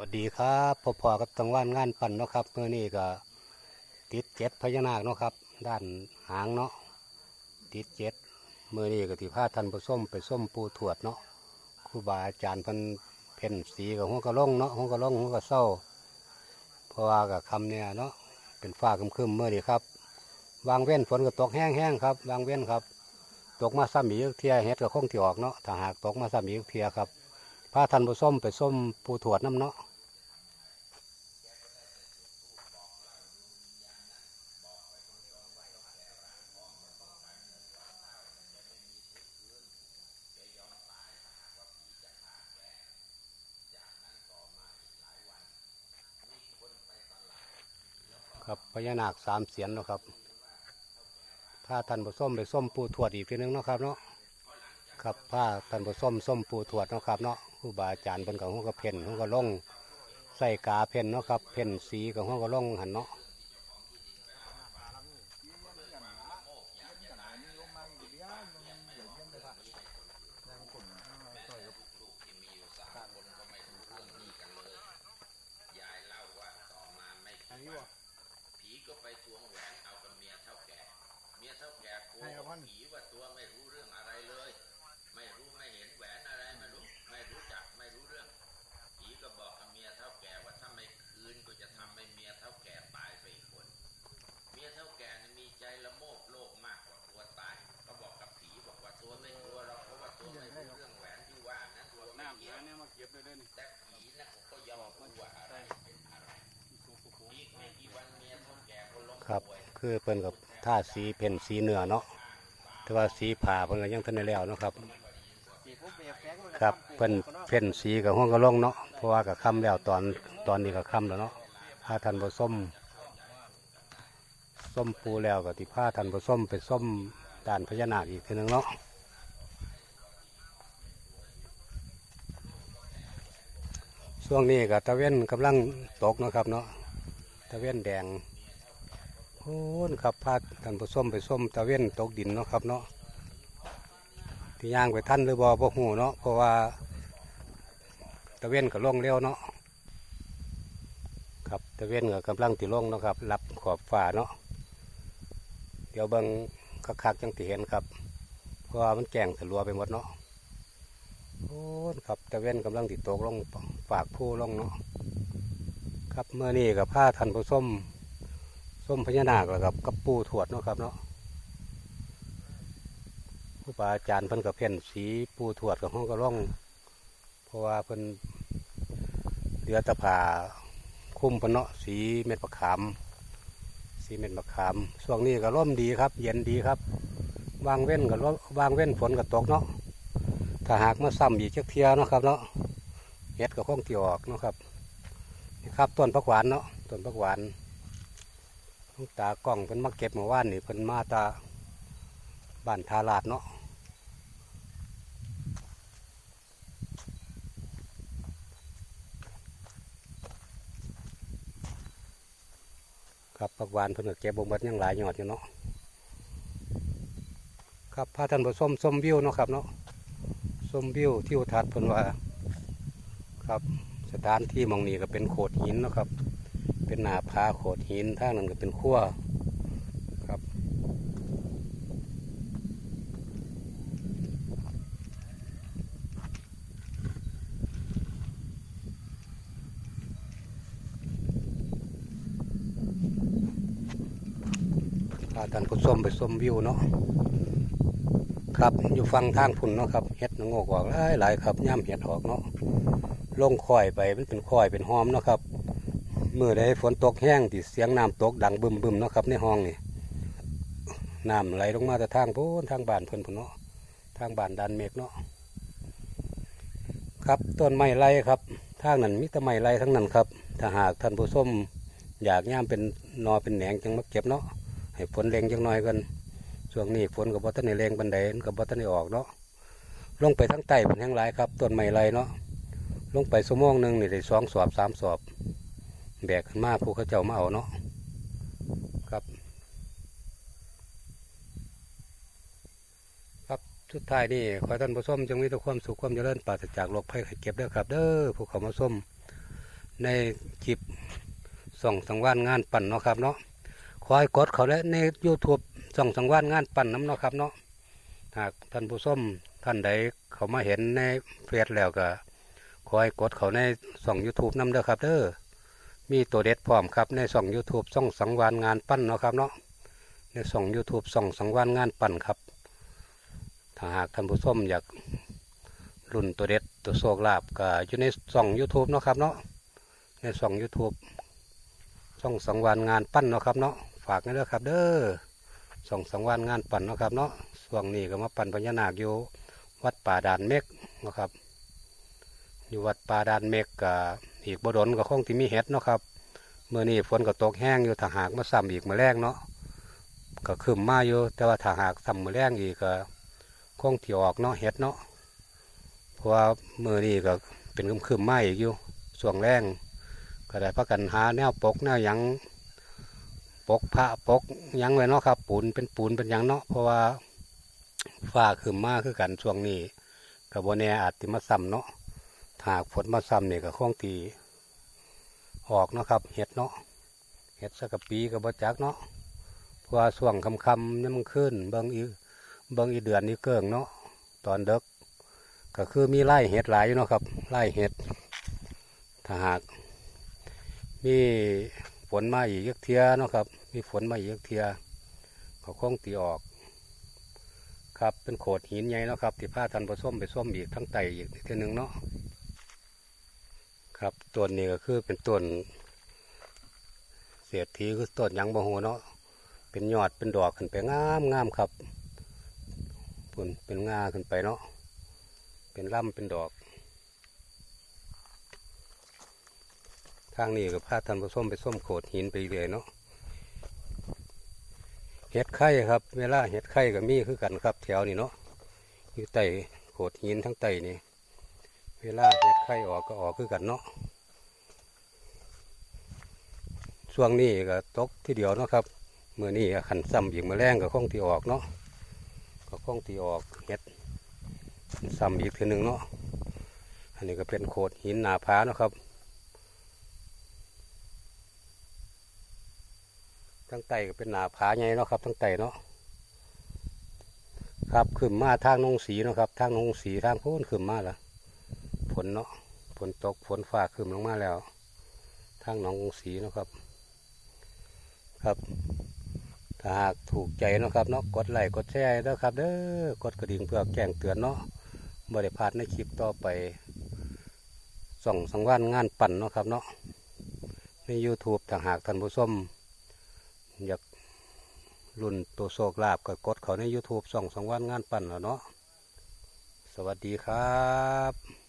วัสดีครับพอพอกับตังว่านงานปั่นเนาะครับเมื่อนี้ก็ติดเจ็ดพญานาคเนาะครับ ด้านหางเนาะติดเจ็ดเมื่อนี้ก็ที่พาท่านผู้ส้มไปส้มปูถวดเนาะครูบาอาจารย์พิ่นเพ่นสีกับหัวกระล่งเนาะหัวกระล่งหัวกระเศร้าเพราะว่ากับคำเนี่ยเนาะเป็นฟ้าคึมๆเมื่อนี้ครับ วางเว้นฝนก็ตกแห้งๆครับ วางเว้นครับ ตกมาซ้ำอีกเทียเฮ็ดก็คงที่ออกเนาะถ้าหากตกมาซ้ำอีกเทียครับพาท่านผู้ส้มไปส้มปูถวดน้ำเนาะ ครับพญานาคสามเสียนเนาะครับผ้าท่านผส้มไปส้มปูถวดอีกทีนึงเนาะครับเนาะครับผ้าท่านผส้มส้มปูถวดเนาะครับเนาะครูบาอาจารย์เป็นกับหัวกระเพนหัวกระล่องใส่กาเพนเนาะครับเพนสีกับหัวกระล่องหันเนาะอันนี้วะ ก็ไปทวงแหวนเอากับเมียเท่าแก่ เมียเท่าแก่โกหกผีว่าตัวไม่รู้เรื่องอะไรเลย ไม่รู้ไม่เห็นแหวนอะไรไม่รู้ ไม่รู้จักไม่รู้เรื่อง ผีก็บอกกับเมียเท่าแก่ว่าถ้าไม่คืนก็จะทำให้เมียเท่าแก่ตายไปอีกคน เมียเท่าแก่นี่มีใจละโมบโลภมากกว่ากลัวตาย ก็บอกกับผีบอกว่าตัวไม่กลัวหรอกเพราะว่าตัวไม่รู้เรื่องแหวนที่ว่านั้นตัวไม่น้ำเกี่เดี๋ยยววเนี่ยมาเก็บเลยเด้อนี่แต่ผีนะก็ยอมรู้ว่าอะไรเป็นอะไรอี คือเพิ่นกับท่าสีเพ่นสีเนื้อเนาะแต่ว่าสีผ่าเพิ่นก็ยังทันได้แล้วเนาะครับ ครับเพิ่นเพ่นสีกับห้องกระลงเนาะเพราะว่ากับค่ำแล้วตอนตอนนี้ก็ค่ำแล้วเนาะผ้าทันผส้มส้มปูแล้วก็ที่ผ้าทันผส้มไปส้มด่านพญานาคอีกทีหนึงเนาะช่วงนี้ก็ตะเว้นกำลังตกนะครับเนาะตะเว้นแดง โอ้นครับผ้าทันผส้มไปส้มตะเว้นตกดินเนาะครับเนาะที่ย่างไปท่านหรือบ่บ่หูเนาะเพราะว่าตะเว้นก็ลงเร็วเนาะครับตะเว้นก็กำลังติลงเนาะครับรับขอบฟ้าเนาะเดี๋ยวเบิ่งคักๆจังติเห็นครับ เพราะว่ามันแก่งสลัวไปหมดเนาะโอ้ครับตะเว้นกำลังติตกลงฝากผู้ลงเนาะครับเมื่อนี้กับผ้าทันผู้ส้ม ส้มพญานาคแล้วกับกับปูถวดเนาะครับเนาะครูบาอาจารย์เพิ่นก็เพ่นสีปูถวดกับห้องก็ร่อง เพราะว่าเพิ่นเดือตะผาคุ้มเพิ่นเนาะสีเม็ดมะขามสีเม็ดมะขามช่วงนี้ก็ร่มดีครับ เย็นดีครับวางเว้นก็ร่มวางเว้นฝนก็ตกเนาะถ้าหากมาซ้ำอีกจักเทียเนาะครับเนาะเห็ดก็คงที่ออกเนาะครับนี่ครับต้นผักหวานเนาะต้นผักหวาน ตากล้องเพิ่นมาเก็บเมื่อวานนี่เพิ่นมาตาบ้านทาลาดเนาะครับปักวานเพิ่นก็เก็บบงบัดยังหลายยอดอยู่เนาะครับพาท่านผู้ชมชมวิวเนาะครับเนาะชมวิวทิวทัศน์เพิ่นว่าครับสถานที่มองนี้ก็เป็นโขดหินเนาะครับ เป็นหนาผาโขดหินทางนั้นก็เป็นขั้วครับ พาท่านผู้มไปชมวิวเนาะครับอยู่ฟังทางพุ่นเนาะครับเห็ดนางโงกออกหลายหลายครับย่ำเห็ดออกเนาะลงคอยไปมันเป็นคอยเป็นหอมเนาะครับ มื่อใดฝนตกแห้งที่เสียงน้ำตกดังบึมบึมเนาะครับในห้องนี่น้ำไหลลงมาแต่ทางพูนทางบ้านเพิ่นพุ่นเนาะทางบ้านดันเมฆเนาะครับต้นไม้ไรครับทางนั้นมีแต่ไม้ไรทั้งนั้นครับถ้าหากท่านผู้ชมอยากย่ามเป็นนอเป็นแหนงจังมาเก็บเนาะให้ฝนแรงจังน้อยกันช่วงนี้ฝนกับบัตันในแรงบันไดกับบัตันในออกเนาะลงไปทั้งใต้เป็นแห้งหลายครับต้นไม้ไรเนาะลงไปสมองหนึ่งนี่ได้สองสอบสามสอบ แบกขึ้นมาผู้เขาเจ้ามาเอาเนาะครับ ครับสุดท้ายนี่ขอท่านผู้ชมจงมีแต่ความสุขความเจริญปราศจากโรคภัยไข้เจ็บด้อครับ เด้อผู้เขามาส้มในคลิปส่องสังวานงานปั่นเนาะครับเนาะขอให้กดเขาและใน YouTube ส่องสังวานงานปั่นน้ำเนาะครับเนาะหากท่านผู้ชมท่านใดเขามาเห็นในเฟซแล้วก็ขอให้กดเขาในส่อง YouTube น้ำเด้อครับเด้อ มีตัวเด็ดพร้อมครับในส่อง YouTube ส่องสังวานงานปั่นเนาะครับเนาะในส่อง YouTube ส่องสังวานงานปั่นครับ ถ้าหากท่านผู้ชมอยากรุ่นตัวเด็ดตัวโชคลาภก็อยู่ในส่อง YouTube เนาะครับเนาะในส่อง YouTube ส่องสังวานงานปั้นเนาะครับเนาะฝากกันเด้อครับ เด้อส่องสังวานงานปั้นเนาะครับเนาะช่วงนี้ก็มาปั้นพญานาคอยู่วัดป่าดานเมกเนาะครับอยู่วัดป่าดานเมกกับ อีกบดลก็คงที่มีเห็ดเนาะครับเมื่อนี้ฝนก็ตกแห้งอยู่ถ้าหากมาซ้ำอีกมาแรงเนาะก็คืมมาอยู่แต่ว่าถ้าหากซ้ำมาแรงอีกก็คงที่ออกเนาะเห็ดเนาะเพราะว่าเมื่อนี้ก็เป็นคืมคืมมาอีกอยู่ช่วงแรงก็ได้พักกันหาแนวปกแนวหยังปกพระปกหยังไว้เนาะครับปูนเป็นปูนเป็นหยังเนาะเพราะว่าฟ้าขึ้นมาคือกันช่วงนี้กับโบแนอาจติมาซ้ำเนาะ หากฝนมาซ้ำเนี่ยก็คงตีออกเนาะครับ เห็ดเนาะเห็ดสักปีกับบจักเนาะเพราะว่าช่วงคำคำนี่มันขึ้นเบิ่งอีเบิ่งอีเดือนนี้เกิงเนาะตอนเด็กก็คือมีไล่เห็ดหลายอยู่เนาะครับไล่เห็ดถ้าหากมีฝนมาอีกเยกเทียเนาะครับ มีฝนมาอีกเยกเทียเขาคงตีออกครับเป็นโขดหินใหญ่เนาะครับที่ผ้าทันผสมไปส้มอีกทั้งไตอีกทีหนึ่งเนาะ ครับต้นนี้ก็คือเป็นต้นเสียทีคือต้นยังบ่โหเนาะเป็นยอดเป็นดอกขึ้นไปงามงามครับปุ่นเป็นงาขึ้นไปเนาะเป็นล่ำเป็นดอกทางนี้ก็พาท่านผู้ชมไปส้มโขดหินไปเรื่อยเนาะเห็ดไข่ครับ เวลาเห็ดไข่ก็มีคือกันครับ แถวนี้เนาะอยู่ใต้โขดหินทั้งใต้นี่ เวลาเห็ดไข่ออกก็ออกคือกันเนาะช่วงนี้ก็ตกที่เดียวเนาะครับเมื่อนี้ขันซ้ำอีกมาแรงก็คงที่ออกเนาะก็คงที่ออกเห็ดซ้ำอีกทีหนึ่งเนาะอันนี้ก็เป็นโขดหินหนาผาเนาะครับทั้งไตก็เป็นหนาผาใหญ่เนาะครับทั้งไตเนาะครับขึ้นมาทางนงสีเนาะครับทางนงสีทางโพ้นขึ้นมาละ ฝนเนาะฝนตกฝนฟ้าขึ้นลงมาแล้วทางหนองกรุงสีเนาะครับ ครับถ้าหากถูกใจเนาะครับเนาะกดไลค์กดแชร์เด้อครับเด้อกดกระดิ่งเพื่อแจ้งเตือนเนาะบริพลาดในคลิปต่อไปส่องสังวานงานปั่นเนาะครับเนาะใน YouTube ถ้าหากท่านผู้ชมอยากรุ่นตัวโศกลาบก็กดเขาใน YouTube ส่องสังวานงานปั่นแล้วเนาะสวัสดีครับ